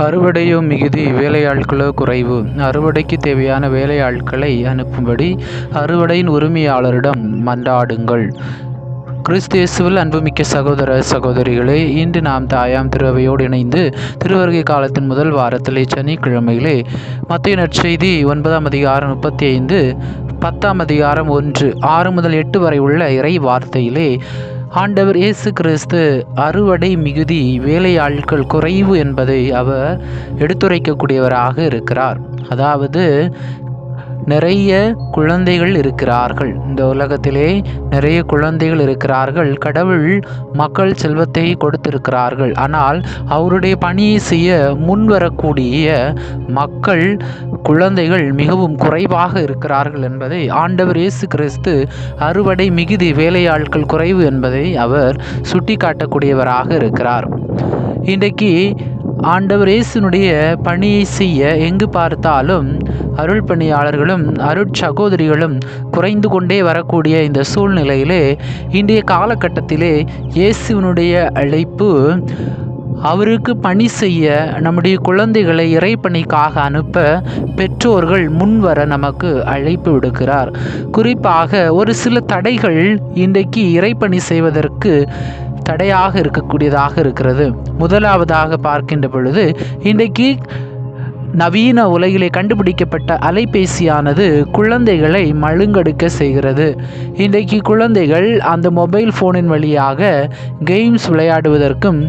அறுவடையோ மிகுதி வேலையாட்களோ குறைவு. அறுவடைக்கு தேவையான வேலையாட்களை அனுப்பும்படி அறுவடையின் உரிமையாளரிடம் மன்றாடுங்கள். கிறிஸ்தேசுவில் அன்புமிக்க சகோதர சகோதரிகளே இன்று நாம் தாயாம் திருவையோடு இணைந்து திருவருகை காலத்தின் முதல் வாரத்திலே சனிக்கிழமையிலே மத்திய நற்செய்தி ஒன்பதாம் அதிகாரம் முப்பத்தி ஐந்து பத்தாம் அதிகாரம் ஒன்று ஆறு முதல் எட்டு வரை உள்ள இறை வார்த்தையிலே ஆண்டவர் இயேசு கிறிஸ்து அறுவடை மிகுதி வேலையாட்கள் குறைவு என்பதை அவர் எடுத்துரைக்கக்கூடியவராக இருக்கிறார். அதாவது நிறைய குழந்தைகள் இருக்கிறார்கள். இந்த உலகத்திலே நிறைய குழந்தைகள் இருக்கிறார்கள். கடவுள் மக்கள் செல்வத்தை கொடுத்திருக்கிறார்கள். ஆனால் அவருடைய பணியை செய்ய முன்வரக்கூடிய மக்கள் குழந்தைகள் மிகவும் குறைவாக இருக்கிறார்கள் என்பதை ஆண்டவர் இயேசு கிறிஸ்து அறுவடை மிகுதி வேலையாட்கள் குறைவு என்பதை அவர் சுட்டிக்காட்டக்கூடியவராக இருக்கிறார். இன்றைக்கு ஆண்டவர் இயேசுனுடைய பணியை செய்ய எங்கு பார்த்தாலும் அருள் பணியாளர்களும் அருட்சகோதரிகளும் குறைந்து கொண்டே வரக்கூடிய இந்த சூழ்நிலையிலே இன்றைய காலகட்டத்திலே இயேசுவினுடைய அழைப்பு அவருக்கு பணி செய்ய நம்முடைய குழந்தைகளை இறைப்பணிக்காக அனுப்ப பெற்றோர்கள் முன்வர நமக்கு அழைப்பு விடுக்கிறார். குறிப்பாக ஒரு சில தடைகள் இன்றைக்கு இறைப்பணி செய்வதற்கு தடையாக இருக்கக்கூடியதாக இருக்கிறது. முதலாவதாக பார்க்கின்ற பொழுது இன்றைக்கு நவீன உலகிலே கண்டுபிடிக்கப்பட்ட அலைபேசியானது குழந்தைகளை மழுங்கெடுக்க செய்கிறது. இன்றைக்கு குழந்தைகள் அந்த மொபைல் ஃபோனின் வழியாக கேம்ஸ் விளையாடுவதற்கும்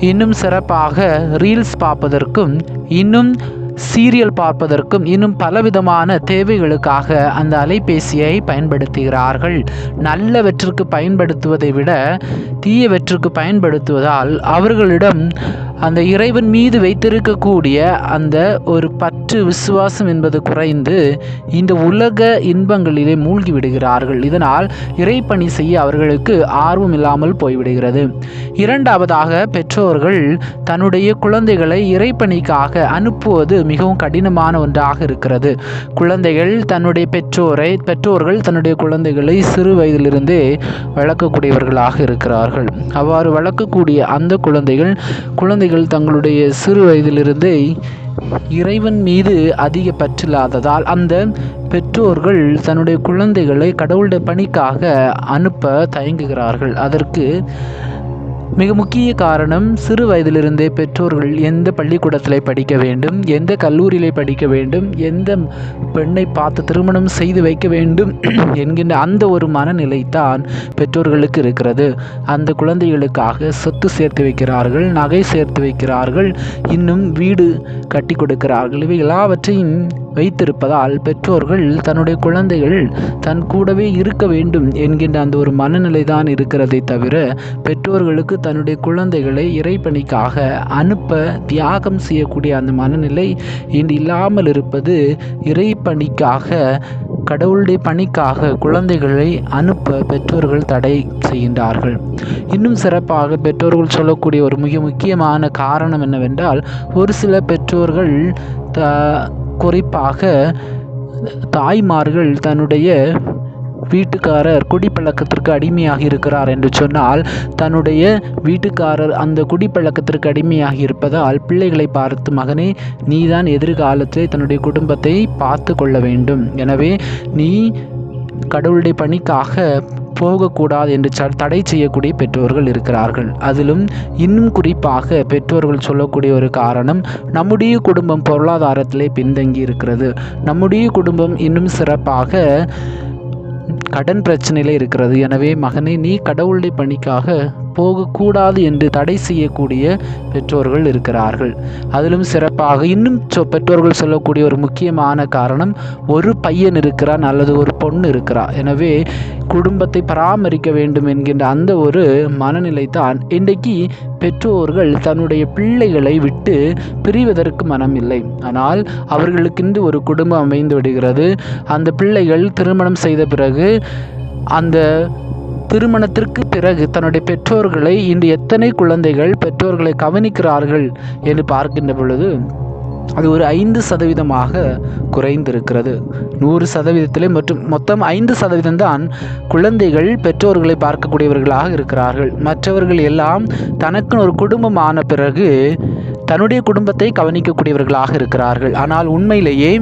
இன்னும் சிறப்பாக ரீல்ஸ் பார்ப்பதற்கும் இன்னும் சீரியல் பார்ப்பதற்கும் இன்னும் பலவிதமான தேவைகளுக்காக அந்த அலைபேசியை பயன்படுத்துகிறார்கள். நல்லவற்றிற்கு பயன்படுத்துவதை விட தீயவற்றுக்கு பயன்படுத்துவதால் அவர்களிடம் அந்த இறைவன் மீது வைத்திருக்கக்கூடிய அந்த ஒரு பற்று விசுவாசம் என்பது குறைந்து இந்த உலக இன்பங்களிலே மூழ்கி விடுகிறார்கள். இதனால் இறைப்பணி செய்ய அவர்களுக்கு ஆர்வம் இல்லாமல் போய்விடுகிறது. இரண்டாவதாக பெற்றோர்கள் தன்னுடைய குழந்தைகளை இறைப்பணிக்காக அனுப்புவது மிகவும் கடினமான ஒன்றாக இருக்கிறது. குழந்தைகள் தன்னுடைய பெற்றோரை பெற்றோர்கள் தன்னுடைய குழந்தைகளை சிறு வயதிலிருந்தே வளர்க்கக்கூடியவர்களாக இருக்கிறார்கள். அவ்வாறு வளர்க்கக்கூடிய அந்த குழந்தைகள் குழந்தைகள் தங்களுடைய சிறு வயதிலிருந்தே இறைவன் மீது அதிக பற்றில்லாததால் அந்த பெற்றோர்கள் தன்னுடைய குழந்தைகளை கடவுளுடைய பணிக்காக அனுப்ப தயங்குகிறார்கள். அதற்கு மிக முக்கிய காரணம் சிறு வயதிலிருந்தே பெற்றோர்கள் எந்த பள்ளிக்கூடத்தில் படிக்க வேண்டும் எந்த கல்லூரியிலே படிக்க வேண்டும் எந்த பெண்ணை பார்த்து திருமணம் செய்து வைக்க வேண்டும் என்கின்ற அந்த ஒரு மனநிலைத்தான் பெற்றோர்களுக்கு இருக்கிறது. அந்த குழந்தைகளுக்காக சொத்து சேர்த்து வைக்கிறார்கள் நகை சேர்த்து வைக்கிறார்கள் இன்னும் வீடு கட்டி கொடுக்கிறார்கள். இவை எல்லாவற்றையும் வைத்திருப்பதால் பெற்றோர்கள் தன்னுடைய குழந்தைகள் தன் கூடவே இருக்க வேண்டும் என்கின்ற அந்த ஒரு மனநிலை தான் இருக்கிறதை தவிர பெற்றோர்களுக்கு தன்னுடைய குழந்தைகளை இறைப்பணிக்காக அனுப்ப தியாகம் செய்யக்கூடிய அந்த மனநிலை இன்று இல்லாமல் இருப்பது இறைப்பணிக்காக கடவுளுடைய பணிக்காக குழந்தைகளை அனுப்ப பெற்றோர்கள் தடை செய்கின்றார்கள். இன்னும் சிறப்பாக பெற்றோர்கள் சொல்லக்கூடிய ஒரு மிக முக்கியமான காரணம் என்னவென்றால் ஒரு சில பெற்றோர்கள் த குறிப்பாக தாய்மார்கள் தன்னுடைய வீட்டுக்காரர் குடிப்பழக்கத்திற்கு அடிமையாகி இருக்கிறார் என்று சொன்னால் தன்னுடைய வீட்டுக்காரர் அந்த குடிப்பழக்கத்திற்கு அடிமையாகி இருப்பதால் பிள்ளைகளை பார்த்து மகனே நீதான் எதிர்காலத்தில் தன்னுடைய குடும்பத்தை பார்த்து கொள்ள வேண்டும். எனவே நீ கடவுளுடைய பணிக்காக போகக்கூடாது என்று ச தடை செய்யக்கூடிய பெற்றோர்கள் இருக்கிறார்கள். அதிலும் இன்னும் குறிப்பாக பெற்றோர்கள் சொல்லக்கூடிய ஒரு காரணம் நம்முடைய குடும்பம் பொருளாதாரத்திலே பின்தங்கி இருக்கிறது நம்முடைய குடும்பம் இன்னும் சிறப்பாக கடன் பிரச்சனையில் இருக்கிறது. எனவே மகனே நீ கடவுளுடைய பணிக்காக போகக்கூடாது என்று தடை செய்யக்கூடிய பெற்றோர்கள் இருக்கிறார்கள். அதிலும் சிறப்பாக இன்னும் சொ பெற்றோர்கள் சொல்லக்கூடிய ஒரு முக்கியமான காரணம் ஒரு பையன் இருக்கிறான் அல்லது ஒரு பொண்ணு இருக்கிறா. எனவே குடும்பத்தை பராமரிக்க வேண்டும் என்கின்ற அந்த ஒரு மனநிலை தான் இன்றைக்கு பெற்றோர்கள் தன்னுடைய பிள்ளைகளை விட்டு பிரிவதற்கு மனமில்லை. ஆனால் அவர்களுக்கென்று ஒரு குடும்பம் அமைந்து விடுகிறது. அந்த பிள்ளைகள் திருமணம் செய்த பிறகு அந்த திருமணத்திற்கு பிறகு தன்னுடைய பெற்றோர்களை இன்று எத்தனை குழந்தைகள் பெற்றோர்களை கவனிக்கிறார்கள் என்று பார்க்கின்ற பொழுது அது ஒரு ஐந்து சதவீதமாக குறைந்திருக்கிறது. நூறு சதவீதத்திலே மற்றும் மொத்தம் ஐந்து சதவீதம் தான் குழந்தைகள் பெற்றோர்களை பார்க்கக்கூடியவர்களாக இருக்கிறார்கள். மற்றவர்கள் எல்லாம் தனக்குன்னு ஒரு குடும்பம் ஆன பிறகு தன்னுடைய குடும்பத்தை கவனிக்கக்கூடியவர்களாக இருக்கிறார்கள். ஆனால் உண்மையிலேயே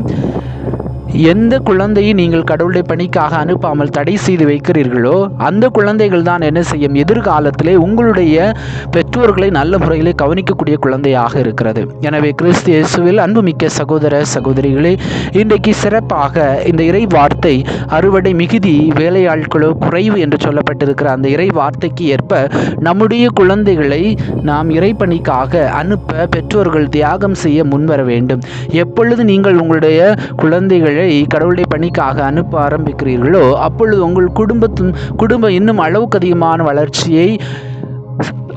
எந்த குழந்தையை நீங்கள் கடவுளுடைய பணிக்காக அனுப்பாமல் தடை செய்து வைக்கிறீர்களோ அந்த குழந்தைகள் தான் என்ன செய்யும்? எதிர்காலத்திலே உங்களுடைய பெற்றோர்களை நல்ல முறையில் கவனிக்கக்கூடிய குழந்தையாக இருக்கிறது. எனவே கிறிஸ்து இயேசுவில் அன்புமிக்க சகோதர சகோதரிகளே இன்றைக்கு சிறப்பாக இந்த இறை வார்த்தை அறுவடை மிகுதி வேலையாட்களோ குறைவு என்று சொல்லப்பட்டிருக்கிற அந்த இறை வார்த்தைக்கு ஏற்ப நம்முடைய குழந்தைகளை நாம் இறைப்பணிக்காக அனுப்ப பெற்றோர்கள் தியாகம் செய்ய முன்வர வேண்டும். எப்பொழுது நீங்கள் உங்களுடைய குழந்தைகளை கடவுளுடைய பணிக்காக அனுப்ப ஆரம்பிக்கிறீர்களோ அப்பொழுது உங்கள் குடும்பத்தின் குடும்பம் இன்னும் அளவுக்கு அதிகமான வளர்ச்சியை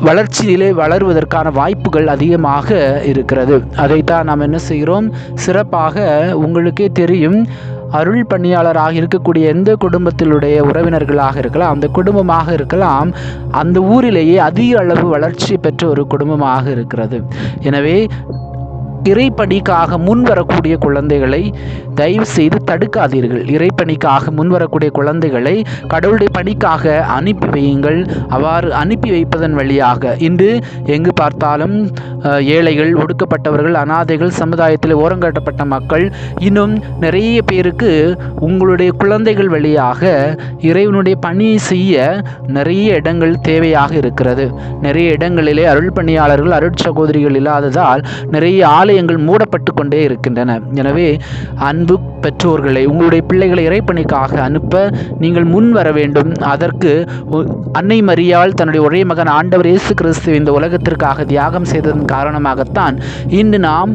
வளர்ச்சியிலே வளருவதற்கான வாய்ப்புகள் அதிகமாக இருக்கிறது. அதைத்தான் நாம் என்ன செய்கிறோம்? சிறப்பாக உங்களுக்கே தெரியும் அருள் பணியாளராக இருக்கக்கூடிய எந்த குடும்பத்திலுடைய உறவினர்களாக இருக்கலாம் அந்த குடும்பமாக இருக்கலாம் அந்த ஊரிலேயே அதிக அளவு வளர்ச்சி பெற்ற ஒரு குடும்பமாக இருக்கிறது. எனவே இறைப்பணிக்காக முன் வரக்கூடிய குழந்தைகளை தயவு செய்து தடுக்காதீர்கள். இறைப்பணிக்காக முன் வரக்கூடிய குழந்தைகளை கடவுளுடைய பணிக்காக அனுப்பி வையுங்கள். அவ்வாறு அனுப்பி வைப்பதன் வழியாக இன்று எங்கு பார்த்தாலும் ஏழைகள் ஒடுக்கப்பட்டவர்கள் அனாதைகள் சமுதாயத்தில் ஓரங்கட்டப்பட்ட மக்கள் இன்னும் நிறைய பேருக்கு உங்களுடைய குழந்தைகள் வழியாக இறைவனுடைய பணியை செய்ய நிறைய இடங்கள் தேவையாக இருக்கிறது. நிறைய இடங்களிலே அருள் பணியாளர்கள் அருட்சகோதரிகள் இல்லாததால் நிறைய ஆலயங்கள் மூடப்பட்டு கொண்டே இருக்கின்றன. எனவே அன்பு பெற்றோர்களை உங்களுடைய பிள்ளைகளை இறைப்பணிக்காக அனுப்ப நீங்கள் முன் வர வேண்டும். அதற்கு அன்னை மரியாள் தன்னுடைய ஒரே மகன் ஆண்டவர் இயேசு கிறிஸ்து இந்த உலகத்திற்காக தியாகம் செய்ததன் காரணமாகத்தான் இன்று நாம்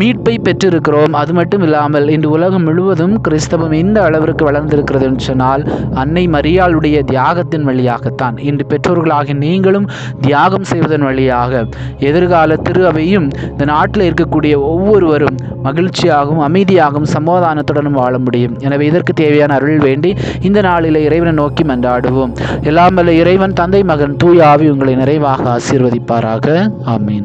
மீட்பை பெற்றிருக்கிறோம். அது மட்டும் இல்லாமல் இன்று உலகம் முழுவதும் கிறிஸ்தவம் இந்த அளவிற்கு வளர்ந்திருக்கிறது என்று சொன்னால் அன்னை மரியாளுடைய தியாகத்தின் வழியாகத்தான். இன்று பெற்றோர்களாகி நீங்களும் தியாகம் செய்வதன் வழியாக எதிர்கால திரு அவையும் இந்த நாட்டில் இருக்கக்கூடிய ஒவ்வொருவரும் மகிழ்ச்சியாகவும் அமைதியாகவும் சமாதானத்துடனும் வாழ முடியும். எனவே இதற்கு தேவையான அருள் வேண்டி இந்த நாளில் இறைவனை நோக்கி மன்றாடுவோம். எல்லாம் இறைவன் தந்தை மகன் தூய ஆவி உங்களை நிறைவாக ஆசீர்வதிப்பாராக. ஆமீன்.